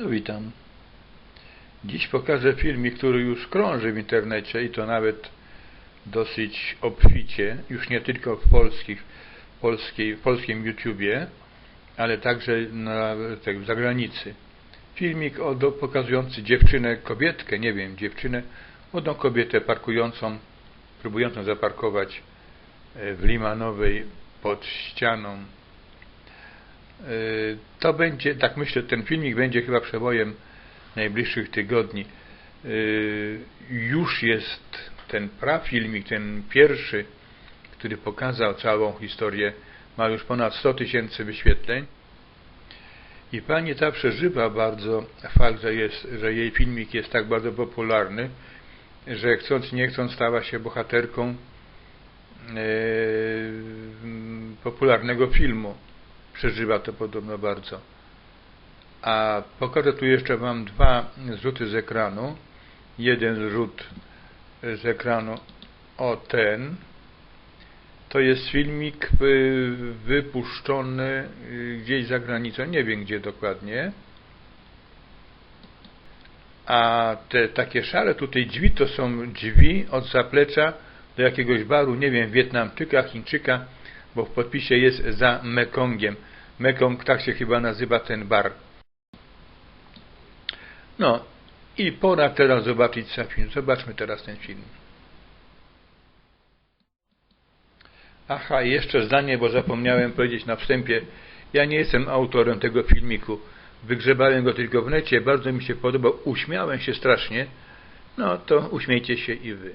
No witam. Dziś pokażę filmik, który już krąży w internecie i to nawet dosyć obficie, już nie tylko w polskich, polskiej, polskim YouTubie, ale także na, tak, w zagranicy. Filmik o, do, pokazujący dziewczynę, kobietkę, nie wiem, dziewczynę, młodą kobietę parkującą, próbującą zaparkować e, w Limanowej pod ścianą to będzie, tak myślę, ten filmik będzie chyba przebojem najbliższych tygodni. Y, już jest ten prafilmik, ten pierwszy, który pokazał całą historię, ma już ponad 100 tysięcy wyświetleń. I pani ta przeżywa bardzo fakt, że, jest, że jej filmik jest tak bardzo popularny, że chcąc nie chcąc stała się bohaterką e, popularnego filmu przeżywa to podobno bardzo. A pokażę tu jeszcze Wam dwa zrzuty z ekranu. Jeden zrzut z ekranu o ten. To jest filmik wypuszczony gdzieś za granicą, nie wiem gdzie dokładnie. A te takie szare tutaj drzwi to są drzwi od zaplecza do jakiegoś baru, nie wiem, Wietnamczyka, Chińczyka, bo w podpisie jest za Mekongiem. Mekong, tak się chyba nazywa ten bar. No i pora teraz zobaczyć sam film. Zobaczmy teraz ten film. Aha, jeszcze zdanie, bo zapomniałem powiedzieć na wstępie. Ja nie jestem autorem tego filmiku. Wygrzebałem go tylko w necie. Bardzo mi się podobał. Uśmiałem się strasznie. No to uśmiejcie się i wy.